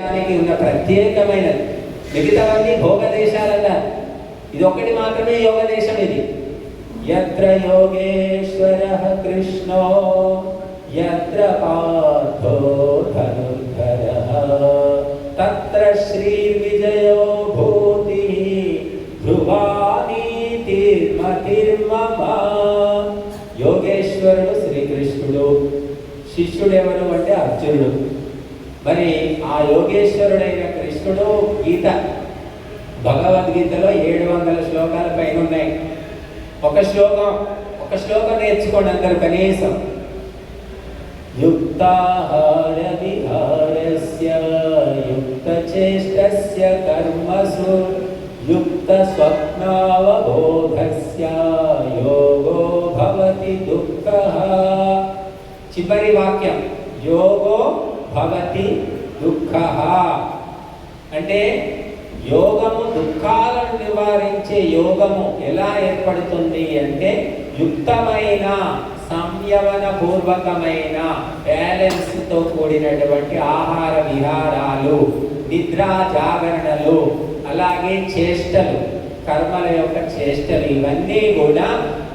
దానికి ఉన్న ప్రత్యేకమైనది మిగతావన్నీ భోగ దేశాలన్నారు ఇది ఒకటి మాత్రమే యోగ దేశం ఇది. యత్ర యోగేశ్వర కృష్ణో యత్ర పార్థో ధనుర్ధర. తత్ర శ్రీ విజయో భూతి ధ్రువానీతిర్మతిర్మమ. యోగేశ్వరుడు శ్రీకృష్ణుడు శిష్యుడు ఎవరు అంటే అర్జునుడు. మరి ఆ యోగేశ్వరుడైన కృష్ణుడు గీత భగవద్గీతలో ఏడు వందల శ్లోకాల పైన ఉన్నాయి. ఒక శ్లోకం ఒక శ్లోకం నేర్చుకోండి అందరు కనీసం. యుక్తాహార విహారస్య యుక్త చేష్టస్య కర్మసు యుక్త స్వప్నావబోధస్య యోగో భవతి దుఃఖ. చివరి వాక్యం యోగో భవతి దుఃఖ. అంటే యోగము దుఃఖాలను నివారించే యోగము ఎలా ఏర్పడుతుంది అంటే యుక్తమైన సంయమన పూర్వకమైన బ్యాలెన్స్తో కూడినటువంటి ఆహార విహారాలు నిద్రా జాగరణలు అలాగే చేష్టలు కర్మల యొక్క చేష్టలు ఇవన్నీ కూడా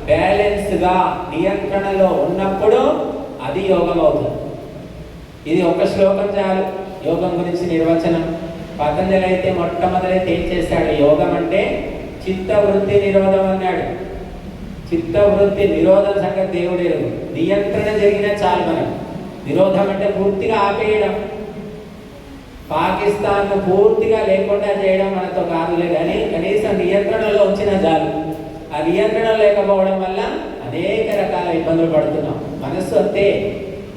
బ్యాలెన్స్గా నియంత్రణలో ఉన్నప్పుడు అది యోగం అవుతుంది ఇది ఒక శ్లోకం చాలు. యోగం గురించి నిర్వచనం. పతంజలి అయితే మొట్టమొదలైతే ఏం చేశాడు యోగం అంటే చిత్త వృత్తి నిరోధం అన్నాడు. చిత్త వృత్తి నిరోధం సంగతి దేవుడే నియంత్రణ జరిగిన చాలు మనం నిరోధం అంటే పూర్తిగా ఆపేయడం. పాకిస్తాన్ పూర్తిగా లేకుండా చేయడం మనతో కాదులే కానీ కనీసం నియంత్రణలో వచ్చిన చాలు. ఆ నియంత్రణ లేకపోవడం వల్ల అనేక రకాల ఇబ్బందులు పడుతున్నాం. మనస్సు అంతే.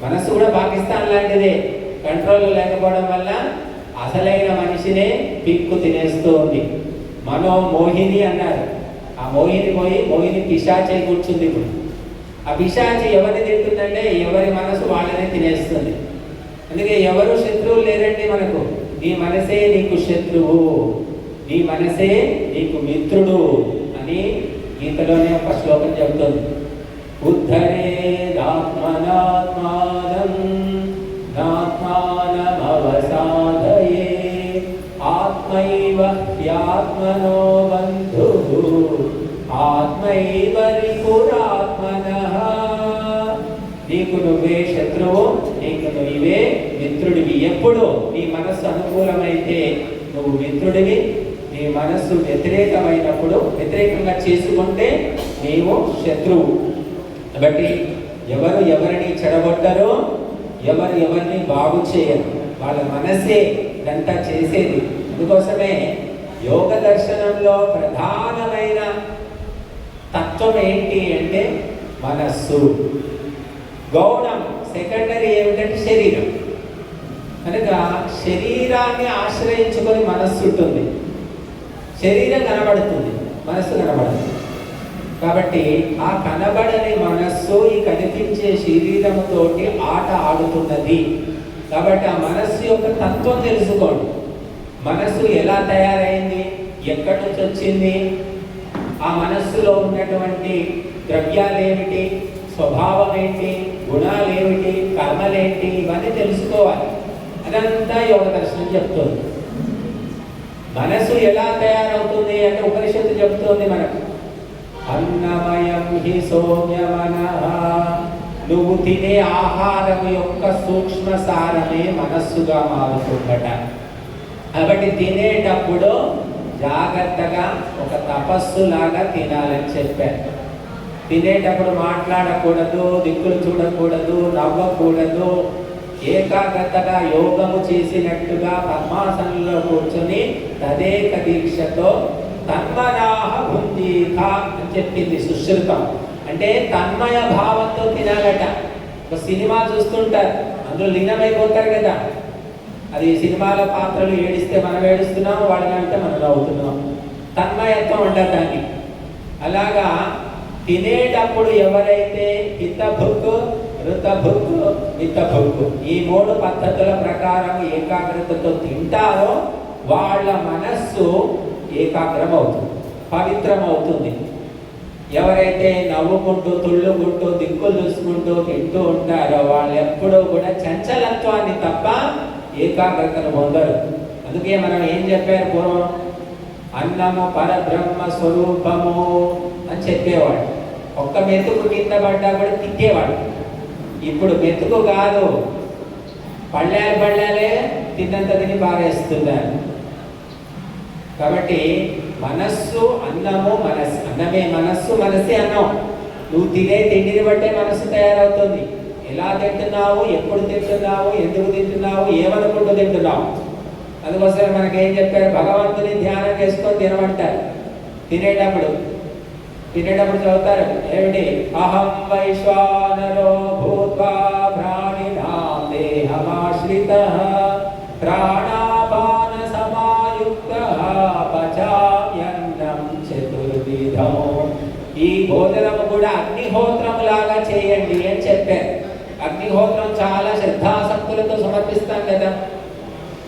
మనస్సు కూడా పాకిస్తాన్ లాంటిదే. కంట్రోల్ లేకపోవడం వల్ల అసలైన మనిషినే పిక్కు తినేస్తోంది. మనో మోహిని అన్నారు. ఆ మోహిని పోయి మోహిని పిశాచి కూర్చుంది ఇప్పుడు. ఆ పిశాచి ఎవరిని తింటుందంటే ఎవరి మనసు వాళ్ళనే తినేస్తుంది. అందుకే ఎవరు శత్రువులు లేరండి మనకు? నీ మనసే నీకు శత్రువు. నీ మనసే నీకు మిత్రుడు అని గీతలోనే ఒక శ్లోకం చెబుతుంది. ఉద్ధరేదాత్మనాత్మానం నాత్మానమవసాదయే ఆత్మైవ హ్యాత్మనో బంధు ఆత్మైవ రిపురాత్మనః నీకు నువ్వే శత్రువు నీకు నువ్వే మిత్రుడివి ఎప్పుడు. నీ మనస్సు అనుకూలమైతే నువ్వు మిత్రుడివి. నీ మనస్సు వ్యతిరేకమైనప్పుడు వ్యతిరేకంగా చేసుకుంటే నీవు శత్రువు. కాబట్టి ఎవరు ఎవరిని చెడగొట్టరో ఎవరు ఎవరిని బాగు చేయరు. వాళ్ళ మనసే ఇదంతా చేసేది. అందుకోసమే యోగ దర్శనంలో ప్రధానమైన తత్వం ఏంటి అంటే మనస్సు. గౌణం సెకండరీ ఏమిటంటే శరీరం. కనుక శరీరాన్ని ఆశ్రయించుకొని మనస్సు ఉంటుంది. శరీరం కనబడుతుంది. మనస్సు కనబడుతుంది కాబట్టి ఆ కనబడని మనస్సు ఈ కనిపించే శరీరంతో ఆట ఆడుతున్నది. కాబట్టి ఆ మనస్సు యొక్క తత్వం తెలుసుకోండి. మనస్సు ఎలా తయారైంది? ఎక్కడి నుంచి వచ్చింది? ఆ మనస్సులో ఉన్నటువంటి ద్రవ్యాలు ఏమిటి స్వభావం ఏంటి గుణాలు ఏమిటి కర్మలేంటి? ఇవన్నీ తెలుసుకోవాలి. అదంతా యోగ దర్శనం చెప్తుంది. మనసు ఎలా తయారవుతుంది అంటే ఉపనిషత్తు చెప్తుంది మనకు. అన్నమయం హి సౌమ్యమన. నువ్వు తినే ఆహారం యొక్క సూక్ష్మ సారమే మనస్సుగా మారుతుందట. కాబట్టి తినేటప్పుడు జాగ్రత్తగా ఒక తపస్సు లాగా తినాలని చెప్పారు. తినేటప్పుడు మాట్లాడకూడదు దిక్కులు చూడకూడదు నవ్వకూడదు. ఏకాగ్రతగా యోగము చేసినట్టుగా పద్మాసనంలో కూర్చొని తదేక దీక్షతో తన్మనాహ అని చెప్పింది సుశ్రుతం అంటే తన్మయ భావంతో తినాలట. ఒక సినిమా చూస్తుంటారు. అందులో లీనమైపోతారు కదా. అది సినిమాల పాత్రలు ఏడిస్తే మనం ఏడుస్తున్నాము వాళ్ళని అంటే మనం అవుతున్నాం తన్మయత్వం ఉండదు దాన్ని అలాగా తినేటప్పుడు ఎవరైతే హితభుక్ ఋతభుక్ మితభుక్ ఈ మూడు పద్ధతుల ప్రకారం ఏకాగ్రతతో తింటారో వాళ్ళ మనస్సు ఏకాగ్రం అవుతుంది పవిత్రం అవుతుంది ఎవరైతే నవ్వుకుంటూ తుళ్ళుకుంటూ దిక్కులు చూసుకుంటూ తింటూ ఉంటారో వాళ్ళు ఎప్పుడూ కూడా చంచలత్వాన్ని తప్ప ఏకాగ్రతను పొందరు. అందుకే మనం ఏం చెప్పారు పూర్వం? అన్నము పరబ్రహ్మ స్వరూపము అని చెప్పేవాడు. ఒక్క మెతుకు కింద పడ్డా కూడా తిట్టేవాడు. ఇప్పుడు మెతుకు కాదు పళ్ళాలు పళ్ళాలే తిన్నంత తిని పారేస్తున్నారు. కాబట్టి మనస్సు అన్నము మనస్సు. అన్నమే మనస్సు మనసే అన్నం. నువ్వు తినే తిండిని బట్టే మనస్సు తయారవుతుంది. ఎలా తింటున్నావు ఎప్పుడు తింటున్నావు ఎందుకు తింటున్నావు ఏమనుకుంటూ తింటున్నావు? అందుకోసం మనకేం చెప్పారు? భగవంతుని ధ్యానం చేసుకొని తినమంటారు. తినేటప్పుడు. తినేటప్పుడు చదువుతారు. ఏమిటి? అహం వైశ్వానరో భూత్వా ప్రాణినాం దేహమాశ్రిత. ప్రాణ భోజనము కూడా అగ్నిహోత్రం లాగా చేయండి అని చెప్పారు. అగ్నిహోత్రం చాలా శ్రద్ధాసక్తులతో సమర్పిస్తాం కదా.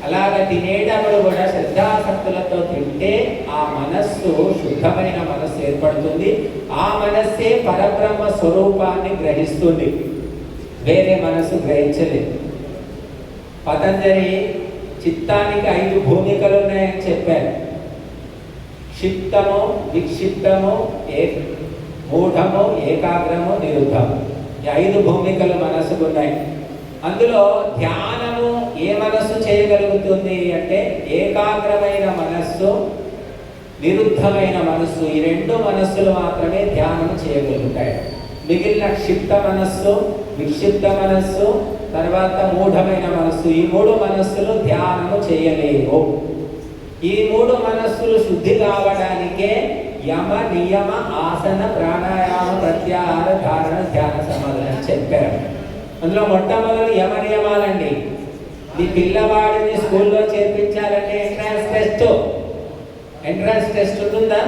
అలాగ తినేటప్పుడు కూడా శ్రద్ధాసక్తులతో తింటే ఆ మనస్సు శుద్ధమైన మనస్సు ఏర్పడుతుంది. ఆ మనస్సే పరబ్రహ్మ స్వరూపాన్ని గ్రహిస్తుంది. వేరే మనస్సు గ్రహించలేదు. పతంజలి చిత్తానికి ఐదు భూమికలు ఉన్నాయని చెప్పారు. క్షిప్తము విక్షిప్తము ఏ మూఢము ఏకాగ్రము నిరుద్ధము ఈ ఐదు భూమికలు మనసుకు ఉన్నాయి అందులో ధ్యానము ఏ మనస్సు చేయగలుగుతుంది అంటే ఏకాగ్రమైన మనస్సు నిరుద్ధమైన మనస్సు. ఈ రెండు మనస్సులు మాత్రమే ధ్యానం చేయగలుగుతాయి. మిగిలిన క్షిప్త మనస్సు విక్షిప్త మనస్సు తర్వాత మూఢమైన మనస్సు. ఈ మూడు మనస్సులు ధ్యానము చేయలేవు. ఈ మూడు మనస్సులు శుద్ధి కావడానికే యమ నియమ ఆసన ప్రాణాయామ ప్రత్యాహార ధారణ ధ్యాన సమాధానం అని చెప్పారు. అందులో మొట్టమొదటి యమ నియమాలండి. ఈ పిల్లవాడిని స్కూల్లో చేర్పించాలంటే ఎంట్రన్స్ టెస్ట్. ఎంట్రన్స్ టెస్ట్ ఉంటుందా?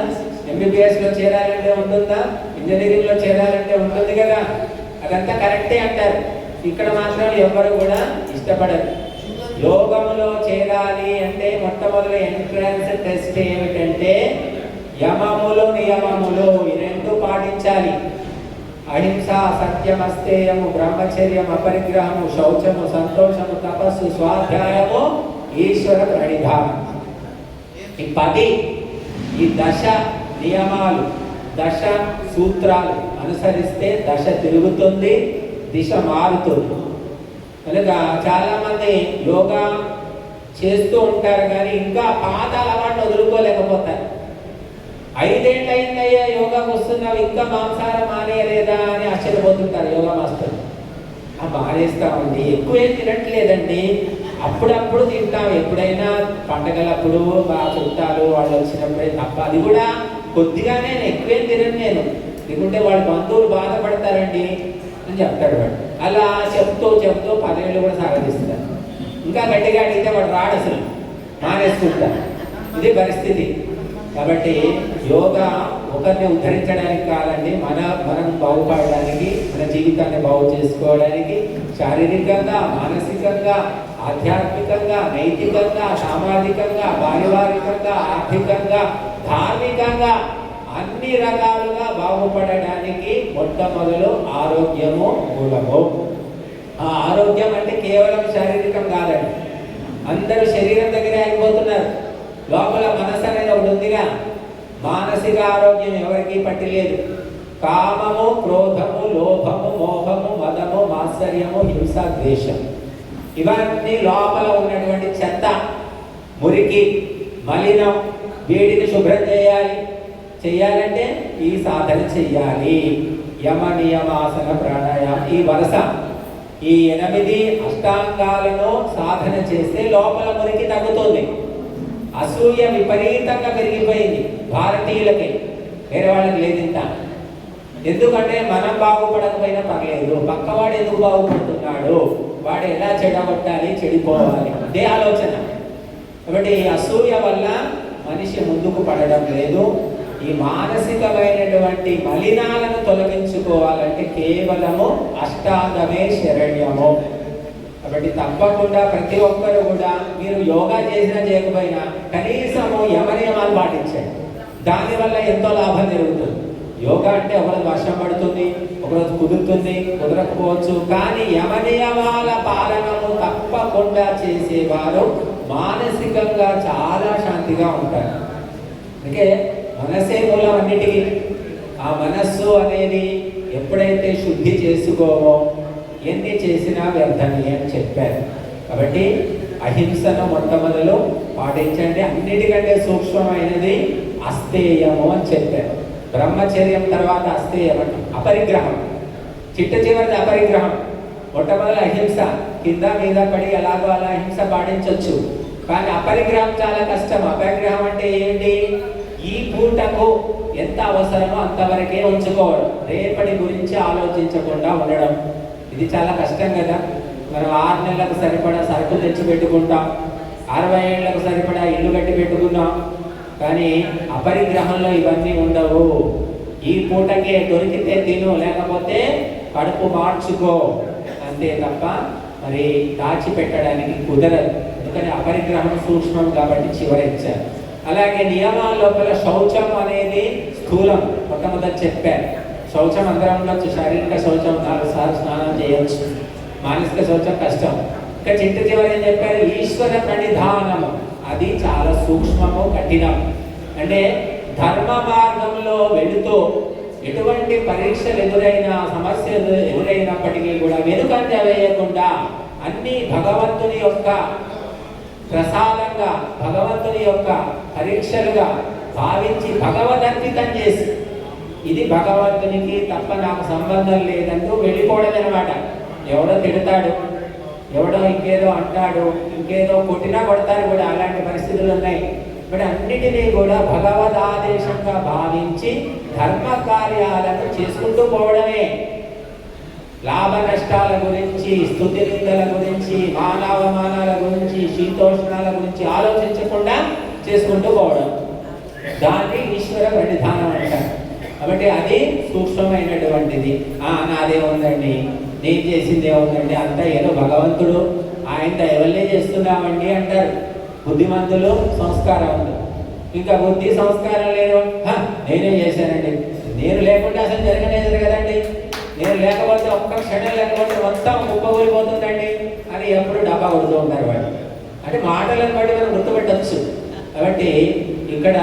ఎంబీబీఎస్లో చేరాలంటే ఉంటుందా? ఇంజనీరింగ్లో చేరాలంటే ఉంటుంది కదా. అదంతా కరెక్టే అంటారు. ఇక్కడ మాత్రం ఎవరు కూడా ఇష్టపడరు. లోకములో చేరాలి అంటే మొట్టమొదటి ఎంట్రన్స్ టెస్ట్ ఏమిటంటే యమములు నియమములు ఈ రెండు పాటించాలి. అహింస సత్యమస్తేయము బ్రహ్మచర్యం అపరిగ్రహము శౌచము సంతోషము తపస్సు స్వాధ్యాయము ఈశ్వర ప్రణిధానం. ఈ పది ఈ దశ నియమాలు దశ సూత్రాలు అనుసరిస్తే దశ తిరుగుతుంది దిశ మారుతుంది. కనుక చాలామంది యోగా చేస్తూ ఉంటారు కానీ ఇంకా పాత అలవాట్లు వదులుకోలేకపోతారు. ఐదేళ్ళు అయిందయ్యా యోగాకు వస్తున్నావు ఇంకా మాంసాహారం మానేయలేదా అని ఆశ్చర్యపోతుంటారు యోగా మాస్టర్. ఆ మానేస్తామండి ఎక్కువ ఏం తినట్లేదండి. అప్పుడప్పుడు తింటాం ఎప్పుడైనా పండగలప్పుడు బాగా చుట్టాలు వాళ్ళు వచ్చినప్పుడే తప్ప అది కూడా కొద్దిగానే నేను ఎక్కువేం తినను నేను. లేకుంటే వాళ్ళ బంధువులు బాధపడతారండి అని చెప్తాడు వాడు. అలా చెప్తూ చెప్తూ పదేళ్ళు కూడా సాగదీస్తారు ఇంకా గట్టిగా అడిగితే వాడు రాడు అసలు. మానేసుకుంటారు ఇది పరిస్థితి. కాబట్టి యోగా ఒకరిని ఉద్ధరించడానికి కాదండి మన మనం బాగుపడడానికి మన జీవితాన్ని బాగు చేసుకోవడానికి శారీరకంగా మానసికంగా ఆధ్యాత్మికంగా నైతికంగా సామాజికంగా పారివారికంగా ఆర్థికంగా ధార్మికంగా అన్ని రకాలుగా బాగుపడడానికి మొట్టమొదలు ఆరోగ్యము మూలము. ఆ ఆరోగ్యం అంటే కేవలం శారీరకం కాదండి. అందరూ శరీరం దగ్గరే అయిపోతున్నారు. లోపల మనసు అనేది ఒకటి ఉందిగా. మానసిక ఆరోగ్యం ఎవరికీ పట్టిలేదు. కామము క్రోధము లోభము మోహము మదము మాత్సర్యము హింస ద్వేషం. ఇవన్నీ లోపల ఉన్నటువంటి చెత్త మురికి మలినం వేడిని శుభ్రం చేయాలి. చెయ్యాలంటే ఈ సాధన చెయ్యాలి. యమ నియమాసన ప్రాణాయామం. ఈ వరుస ఈ ఎనిమిది అష్టాంగాలను సాధన చేస్తే లోపల మురికి తగ్గుతుంది. అసూయ విపరీతంగా పెరిగిపోయింది భారతీయులకి. వేరే వాళ్ళకి లేదు ఎందుకంటే మనం బాగుపడకపోయినా పర్లేదు. పక్కవాడు ఎందుకు బాగుపడుతున్నాడు? వాడు ఎలా చెడగొట్టాలి చెడిపోవాలి? అదే ఆలోచన. కాబట్టి ఈ అసూయ వల్ల మనిషి ముందుకు పడడం లేదు. ఈ మానసికమైనటువంటి మలినాలను తొలగించుకోవాలంటే కేవలము అష్టాంగమే శరణ్యము. కాబట్టి తప్పకుండా ప్రతి ఒక్కరు కూడా మీరు యోగా చేసినా చేయకపోయినా కనీసము యమనియమాలు పాటించండి. దానివల్ల ఎంతో లాభం జరుగుతుంది. యోగా అంటే ఒకరోజు వర్షం పడుతుంది ఒకరోజు కుదురుతుంది కుదరకపోవచ్చు. కానీ యమనియమాల పాలనను తప్పకుండా చేసేవారు మానసికంగా చాలా శాంతిగా ఉంటారు. అందుకే మనసే మూలం అన్నిటికీ. ఆ మనస్సు అనేది ఎప్పుడైతే శుద్ధి చేసుకోమో ఎన్ని చేసినా వ్యర్థమే అని చెప్పారు. కాబట్టి అహింసను మొట్టమొదలు పాటించండి. అన్నిటికంటే సూక్ష్మమైనది అస్థేయము అని చెప్పారు. బ్రహ్మచర్యం తర్వాత అస్థేయం అంట. అపరిగ్రహం. చిట్ట చివరిది అపరిగ్రహం. మొట్టమొదటి అహింస. కింద మీద పడి ఎలాగో అలా అహింస పాటించవచ్చు కానీ అపరిగ్రహం చాలా కష్టం. అపరిగ్రహం అంటే ఏంటి? ఈ పూటకు ఎంత అవసరమో అంతవరకే ఉంచుకోవడం. రేపటి గురించి ఆలోచించకుండా ఉండడం. ఇది చాలా కష్టం కదా. మనం ఆరు నెలలకు సరిపడా సరుకులు తెచ్చి పెట్టుకుంటాం. అరవై ఏళ్ళకు సరిపడా ఇల్లు కట్టి పెట్టుకున్నాం. కానీ అపరిగ్రహంలో ఇవన్నీ ఉండవు. ఈ పూటకే దొరికితే తిను లేకపోతే కడుపు మార్చుకో. అంతే తప్ప మరి దాచిపెట్టడానికి కుదరదు. ఎందుకని అపరిగ్రహం సూక్ష్మం కాబట్టి చివరించారు అలాగే నియమాల లోపల శౌచం అనేది స్థూలం మొట్టమొదటి చెప్పారు శౌచం అందరం ఉండొచ్చు శారీరక శౌచం నాలుగు సార్లు స్నానం చేయొచ్చు. మానసిక శౌచం కష్టం. ఇంకా చిట్ట చివరి ఏం చెప్పారు? ఈశ్వర ప్రణిధానము. అది చాలా సూక్ష్మము కఠినం అంటే ధర్మ మార్గంలో వెళుతూ ఎటువంటి పరీక్షలు ఎదురైనా సమస్యలు ఎదురైనప్పటికీ కూడా వెనుకంజ వేయకుండా అన్ని భగవంతుని యొక్క ప్రసాదంగా భగవంతుని యొక్క పరీక్షలుగా భావించి భగవదర్పితం చేసి ఇది భగవంతునికి తప్ప నాకు సంబంధం లేదంటూ వెళ్ళిపోవడం అనమాట ఎవడో తిడతాడు ఎవడో ఇంకేదో అంటాడు ఇంకేదో కొట్టినా కొడతారు కూడా అలాంటి పరిస్థితులు ఉన్నాయి. ఇప్పుడు అన్నిటినీ కూడా భగవద్ ఆదేశంగా భావించి ధర్మ కార్యాలను చేసుకుంటూ పోవడమే. లాభ నష్టాల గురించి స్థుతి నిందల గురించి మానవమానాల గురించి శీతోష్ణాల గురించి ఆలోచించకుండా చేసుకుంటూ పోవడం. దాన్ని ఈశ్వర ప్రతిధానం అంట కాబట్టి అది సూక్ష్మమైనటువంటిది. ఆ నాదే ఉందండి. నేను చేసింది ఏముందండి అంతా ఏదో భగవంతుడు. ఆయన ఎవరినే చేస్తున్నామండి అంటారు. బుద్ధిమంతులు సంస్కారం ఇంకా బుద్ధి సంస్కారం లేదు. నేనే చేశానండి. నేను లేకుండా అసలు జరగలేదు కదండి. నేను లేకపోతే ఒక్క క్షణం లేకపోతే మొత్తం కుప్పకూలిపోతుందండి. అని ఎప్పుడు డబ్బా కొడుతూ ఉంటారు వాళ్ళు. అంటే మాటలను బట్టి మనం గుర్తుపెట్టచ్చు. కాబట్టి ఇక్కడ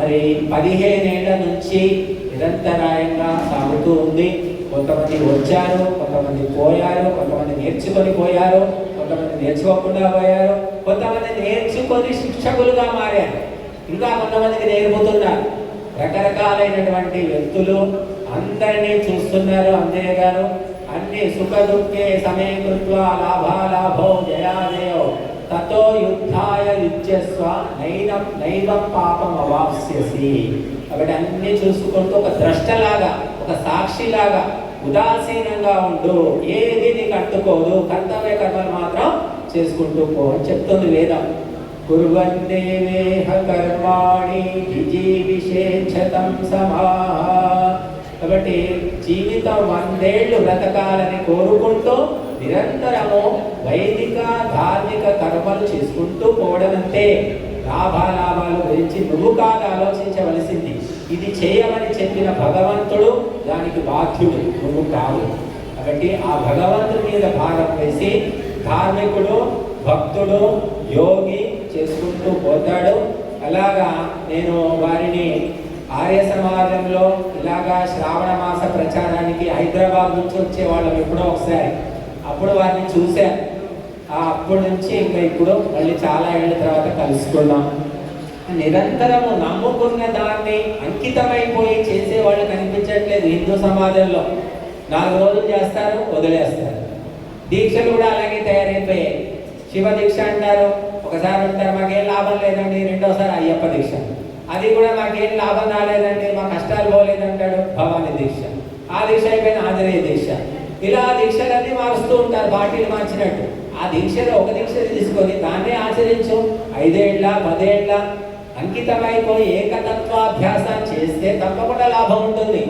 మరి పదిహేను ఏళ్ళ నుంచి నిరంతరాయంగా సాగుతూ ఉంది. కొంతమంది వచ్చారు కొంతమంది పోయారు కొంతమంది నేర్చుకొని పోయారు కొంతమంది నేర్చుకోకుండా పోయారు కొంతమంది నేర్చుకొని శిక్షకులుగా మారారు. ఇంకా కొంతమందికి నేర్పుతున్నారు. రకరకాలైనటువంటి వ్యక్తులు అందరినీ చూస్తున్నారు అంజయ్య గారు. అన్ని సుఖ దుఃఖే సమీకృత్వ లాభాలాభో జయాజయో తతో యుద్ధాయ యుజ్యస్వ నైనం నైవం పాపం అవాప్స్యసి కాబట్టి అన్ని చూసుకుంటూ ఒక ద్రష్టలాగా ఒక సాక్షిలాగా ఉదాసీనంగా ఉండు ఏది నీకు అట్టుకోదు కర్తవ్య కర్మలు మాత్రం చేసుకుంటూ పో అని చెప్తుంది వేదం. కుర్వన్నేవేహ కర్మాణి విజీవిషేక్షతం సమాహ కాబట్టి జీవితం వందేళ్ళు బ్రతకాలని కోరుకుంటూ నిరంతరము వైదిక ధార్మిక కర్మలు చేసుకుంటూ పోవడం అంతే లాభాలాభాలు గురించి నువ్వు కాదు ఆలోచించవలసింది. ఇది చేయమని చెప్పిన భగవంతుడు దానికి బాధ్యుడు నువ్వు కాదు. కాబట్టి ఆ భగవంతుడి మీద భారం వేసి ధార్మికుడు భక్తుడు యోగి చేసుకుంటూ పోతాడు. అలాగా నేను వారిని ఆర్య సమాజంలో ఇలాగా శ్రావణ మాస ప్రచారానికి హైదరాబాద్ నుంచి వచ్చే వాళ్ళం ఎప్పుడో ఒకసారి. అప్పుడు వారిని చూశాను. ఆ అప్పటి నుంచి ఇంకా ఇప్పుడు మళ్ళీ చాలా ఏళ్ళ తర్వాత కలుసుకున్నాం. నిరంతరము నమ్ముకున్న దాన్ని అంకితమైపోయి చేసే వాళ్ళు కనిపించట్లేదు హిందూ సమాజంలో. నాలుగు రోజులు చేస్తారు వదిలేస్తారు. దీక్షలు కూడా అలాగే తయారైపోయాయి. శివ దీక్ష అంటారు ఒకసారి ఉంటారు మాకేం లాభం లేదండి రెండోసారి అయ్యప్ప దీక్ష. అది కూడా మాకేం లాభం రాలేదండి మా కష్టాలు పోలేదంటాడు భవాని దీక్ష. ఆ దీక్ష అయిపోయిన ఆంజనేయ దీక్ష. ఇలా దీక్షలన్నీ మారుస్తూ ఉంటారు బాటిల్ మార్చినట్టు. ఆ దీక్షలో ఒక దీక్ష తీసుకొని దాన్నే ఆచరించు. ఐదేళ్ళ పదేళ్ళ అంకితమైపోయి ఏకతత్వాభ్యాసం చేస్తే తప్పకుండా లాభం ఉంటుంది.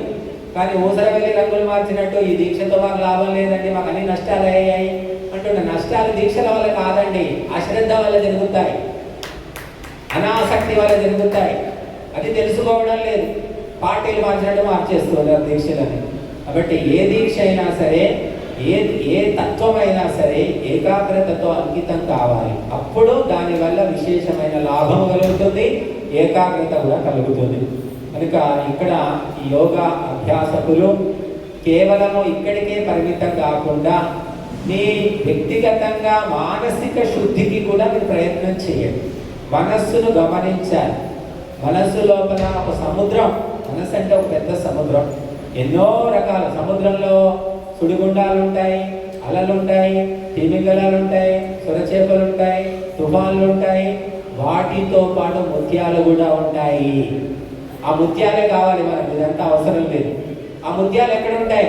కానీ ఊసర వెళ్ళి రంగులు మార్చినట్టు ఈ దీక్షతో మాకు లాభం లేదండి మాకు అన్ని నష్టాలు అయ్యాయి అంటున్న నష్టాలు దీక్షల వల్ల కాదండి అశ్రద్ధ వల్ల జరుగుతాయి. అనాసక్తి వల్ల జరుగుతాయి. అది తెలుసుకోవడం లేదు. పార్టీలు మార్చినట్టు మార్చేస్తున్నారు దీక్షలని. కాబట్టి ఏ దీక్ష అయినా సరే ఏ ఏ తత్వమైనా సరే ఏకాగ్రతతో అంకితం కావాలి. అప్పుడు దానివల్ల విశేషమైన లాభం కలుగుతుంది ఏకాగ్రత కూడా కలుగుతుంది. కనుక ఇక్కడ ఈ యోగా అభ్యాసకులు కేవలము ఇక్కడికే పరిమితం కాకుండా మీ వ్యక్తిగతంగా మానసిక శుద్ధికి కూడా మీరు ప్రయత్నం చేయండి. మనస్సును గమనించాలి. మనస్సు లోపల ఒక సముద్రం మనస్సు అంటే ఒక పెద్ద సముద్రం. ఎన్నో రకాల సముద్రంలో సుడిగుండాలు ఉంటాయి అలలు ఉంటాయి తిమింగలాలు ఉంటాయి సొరచేపలు ఉంటాయి తుఫాన్లు ఉంటాయి వాటితో పాటు ముత్యాలు కూడా ఉంటాయి. ఆ ముత్యాలే కావాలి మనకు ఇదంతా అవసరం లేదు. ఆ ముత్యాలు ఎక్కడ ఉంటాయి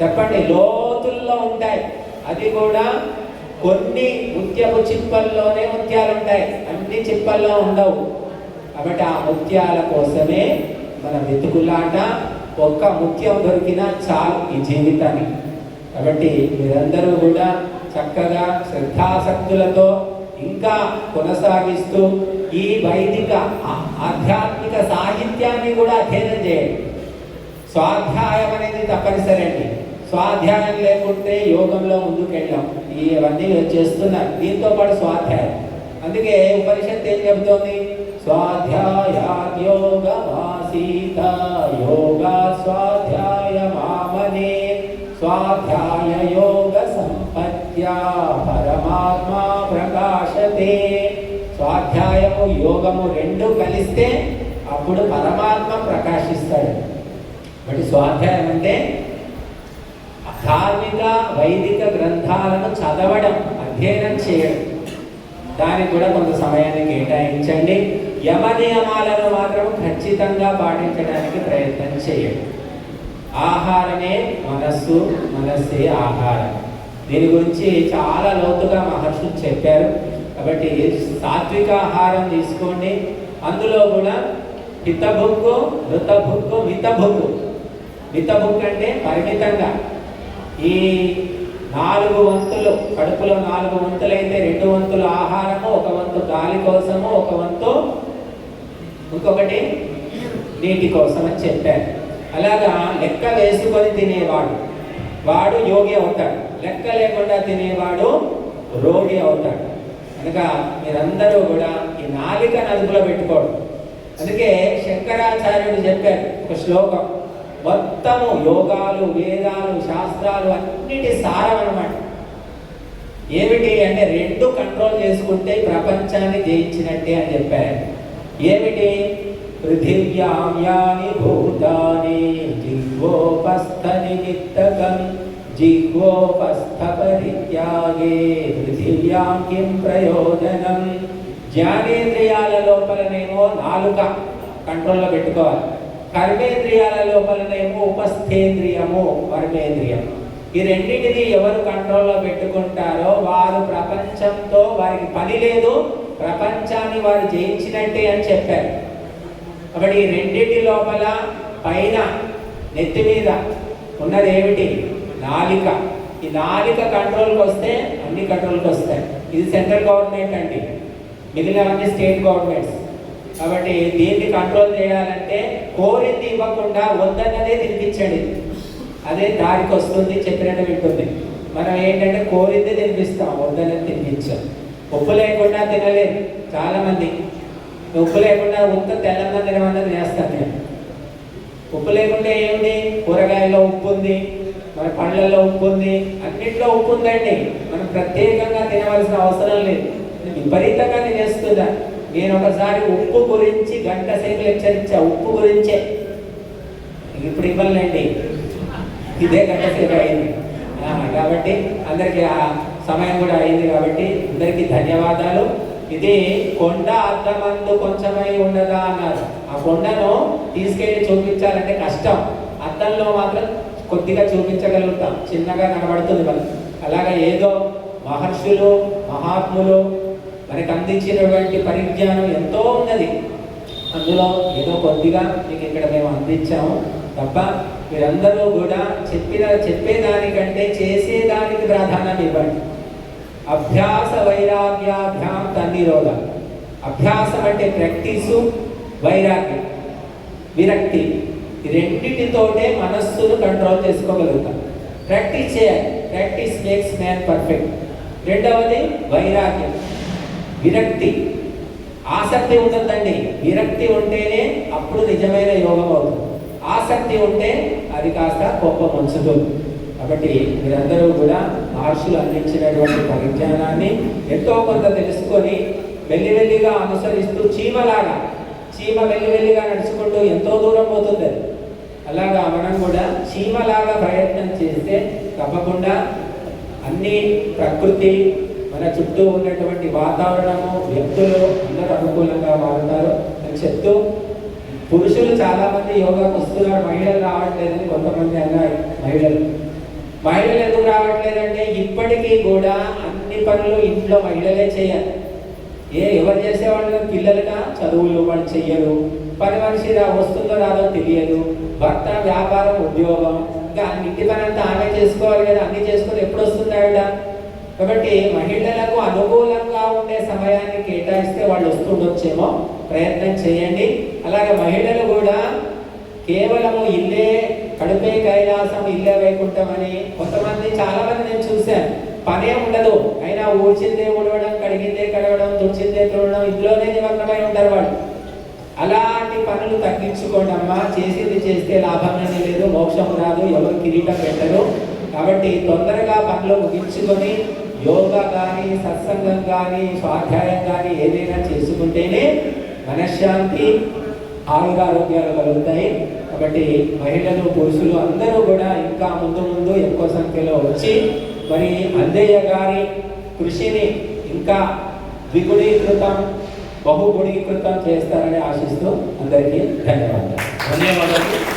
చెప్పండి లోతుల్లో ఉంటాయి. అది కూడా కొన్ని ముత్యపు చిప్పల్లోనే ముత్యాలు ఉంటాయి అన్ని చిప్పల్లో ఉండవు. కాబట్టి ఆ ముత్యాల కోసమే మన వెతుకులాట ఒక్క ముఖ్యం దొరికినా చాలు ఈ జీవితాన్ని. కాబట్టి మీరందరూ కూడా చక్కగా శ్రద్ధాసక్తులతో ఇంకా కొనసాగిస్తూ ఈ వైదిక ఆధ్యాత్మిక సాహిత్యాన్ని కూడా అధ్యయనం చేయండి. స్వాధ్యాయం అనేది తప్పనిసరి అండి స్వాధ్యాయం లేకుంటే యోగంలో ముందుకు వెళ్ళాం ఇవన్నీ చేస్తున్నారు దీంతో పాటు స్వాధ్యాయం. అందుకే ఉపనిషత్తు ఏం చెబుతోంది? స్వాధ్యాయాత్ సీత యోగ స్వాధ్యాయ మామనే స్వాధ్యాయ యోగ సంపత్యా పరమాత్మా ప్రకాశతే స్వాధ్యాయము యోగము రెండు కలిస్తే అప్పుడు పరమాత్మ ప్రకాశిస్తాడు. కాబట్టి స్వాధ్యాయం అంటే ధార్మిక వైదిక గ్రంథాలను చదవడం అధ్యయనం చేయడం. దానికి కూడా కొంత సమయాన్ని కేటాయించండి. యమ నియమాలను మాత్రం ఖచ్చితంగా పాటించడానికి ప్రయత్నం చేయండి. ఆహారమే మనస్సు మనస్సే ఆహారం. దీని గురించి చాలా లోతుగా మహర్షులు చెప్పారు. కాబట్టి సాత్విక ఆహారం తీసుకోండి. అందులో కూడా హితభుక్కు మృతభుక్కు మితభుక్కు. మితభుక్కు అంటే పరిమితంగా. ఈ నాలుగు వంతులు కడుపులో నాలుగు వంతులు అయితే రెండు వంతులు ఆహారము ఒక వంతు గాలి కోసము ఒక వంతు ఇంకొకటి నీటి కోసం అని చెప్పారు అలాగా లెక్క వేసుకొని తినేవాడు. వాడు యోగి అవుతాడు. లెక్క లేకుండా తినేవాడు రోగి అవుతాడు. కనుక మీరందరూ కూడా ఈ నాలిక నదుపులో పెట్టుకోవడం అందుకే శంకరాచార్యుడు చెప్పారు ఒక శ్లోకం. మొత్తము యోగాలు వేదాలు శాస్త్రాలు అన్నిటి సారం అనమాట ఏమిటి అంటే రెండు కంట్రోల్ చేసుకుంటే ప్రపంచాన్ని జయించినట్టే అని చెప్పారు. ఏమిటి? పృథివ్యాం యాని భూతాని జిహ్వోపస్థ నిమిత్తకం జిహ్వోపస్థ పరిత్యాగే పృథివ్యాం కిం ప్రయోజనం? జ్ఞానేంద్రియాల లోపలనేమో నాలుక కంట్రోల్లో పెట్టుకోవాలి. కర్మేంద్రియాల లోపలనేమో ఉపస్థేంద్రియము కర్మేంద్రియం ఈ రెండింటిది ఎవరు కంట్రోల్లో పెట్టుకుంటారో వారు ప్రపంచంతో వారికి పని లేదు ప్రపంచాన్ని వారు జయించినట్టే అని చెప్పారు. కాబట్టి ఈ రెండింటి లోపల పైన నెత్తి మీద ఉన్నది ఏమిటి? నాలిక. ఈ నాలిక కంట్రోల్కి వస్తే అన్ని కంట్రోల్కి వస్తాయి. ఇది సెంట్రల్ గవర్నమెంట్ అండి. మిగిలినవన్నీ స్టేట్ గవర్నమెంట్స్. కాబట్టి దీన్ని కంట్రోల్ చేయాలంటే కోరింది ఇవ్వకుండా వద్దన్నదే తినిపించండి. అదే దారికి వస్తుంది చెప్పినట్టు వింటుంది. మనం ఏంటంటే కోరింది తినిపిస్తాం వద్దన్నది తినిపించాం. ఉప్పు లేకుండా తినలేదు చాలామంది. ఉప్పు లేకుండా ఉత్త తెల్లన్న తినమన్నది చేస్తాను నేను. ఉప్పు లేకుండా ఏమిటి కూరగాయల్లో ఉప్పు ఉంది మన పండ్లలో ఉప్పు ఉంది అన్నింటిలో ఉప్పు ఉందండి. మనం ప్రత్యేకంగా తినవలసిన అవసరం లేదు. నేను విపరీతంగా తినేస్తున్నా నేను ఒకసారి ఉప్పు గురించి గంట సేపు లెక్చర్ ఇచ్చా ఉప్పు గురించే. ఇప్పుడు ఇవ్వలేండి ఇదే గంట సేపు అయింది. కాబట్టి అందరికీ ఆ సమయం కూడా అయింది కాబట్టి అందరికీ ధన్యవాదాలు. ఇది కొండ అర్థమందు కొంచెమై ఉండదా అన్నారు. ఆ కొండను తీసుకెళ్ళి చూపించాలంటే కష్టం. అర్థంలో మాత్రం కొద్దిగా చూపించగలుగుతాం. చిన్నగా కనబడుతుంది మనకి. అలాగా ఏదో మహర్షులు మహాత్ములు మనకు అందించినటువంటి పరిజ్ఞానం ఎంతో ఉన్నది. అందులో ఏదో కొద్దిగా మీకు ఇక్కడ మేము అందించాము. తప్ప మీరందరూ కూడా చెప్పిన చెప్పేదానికంటే చేసేదానికి ప్రాధాన్యం ఇవ్వండి. అభ్యాస వైరాగ్యాభ్యాం తన్నిరోధ. అభ్యాసం అంటే ప్రాక్టీసు వైరాగ్యం విరక్తి. ఈ రెండింటితోటే మనస్సును కంట్రోల్ చేసుకోగలుగుతాం. ప్రాక్టీస్ చేయాలి. Practice makes man perfect. రెండవది వైరాగ్యం. విరక్తి. ఆసక్తి ఉంటుందండి విరక్తి ఉంటేనే అప్పుడు నిజమైన యోగం అవుతుంది. ఆసక్తి ఉంటే అది కాస్త గొప్ప మంచుతుంది కాబట్టి మీరందరూ కూడా మహర్షులు అందించినటువంటి పరిజ్ఞానాన్ని ఎంతో కొంత తెలుసుకొని మెల్లిమెల్లిగా అనుసరిస్తూ చీమలాగా చీమ మెల్లిమెల్లిగా నడుచుకుంటూ ఎంతో దూరం పోతుంది అలాగా మనం కూడా చీమలాగా ప్రయత్నం చేస్తే తప్పకుండా అన్ని ప్రకృతి మన చుట్టూ ఉన్నటువంటి వాతావరణము వ్యక్తులు అందరూ అనుకూలంగా మారుతారు అని చెప్తూ పురుషులు చాలామంది యోగాకు వస్తున్నారు మహిళలు రావట్లేదని కొంతమంది అన్నారు మహిళలు. మహిళలు ఎందుకు రావట్లేదంటే ఇప్పటికీ కూడా అన్ని పనులు ఇంట్లో మహిళలే చేయాలి. ఏ ఎవరు చేసేవాళ్ళు? పిల్లలుగా చదువులు వాళ్ళు చెయ్యరు. పని మనిషి రా వస్తుందో రాదో తెలియదు. భర్త వ్యాపారం ఉద్యోగం ఇంకా ఇంటి పని అంతా ఆమె చేసుకోవాలి కదా అన్ని చేసుకుని ఎప్పుడు వస్తుంది ఆవిడ కాబట్టి మహిళలకు అనుకూలంగా ఉండే సమయాన్ని కేటాయిస్తే వాళ్ళు వస్తుండొచ్చేమో ప్రయత్నం చేయండి. అలాగే మహిళలు కూడా కేవలము ఇల్లే కడుపే కైలాసం ఇల్లే వైకుంఠం అని కొంతమంది చాలా మంది నేను చూశాను. పనే ఉండదు. అయినా ఊడ్చిందే ఊడవడం కడిగిందే కడగడం తుడిచిందే తుడవడం ఇందులోనే నిమగ్నమై ఉంటారు వాళ్ళు. అలాంటి పనులు తగ్గించుకోండి అమ్మా. చేసేది చేస్తే లాభం అనేది లేదు మోక్షం రాదు ఎవరు కిరీటం పెట్టరు. కాబట్టి తొందరగా పనులు ముగించుకొని యోగా కానీ సత్సంగం కానీ స్వాధ్యాయం కానీ ఏదైనా చేసుకుంటేనే మనశ్శాంతి ఆయురారోగ్యాలు కలుగుతాయి. కాబట్టి మహిళలు పురుషులు అందరూ కూడా ఇంకా ముందు ముందు ఎక్కువ సంఖ్యలో వచ్చి మరి అందయ్య గారి కృషిని ఇంకా ద్విగుణీకృతం బహుగుణీకృతం చేస్తారని ఆశిస్తూ అందరికీ ధన్యవాదాలు. ధన్యవాదాలు.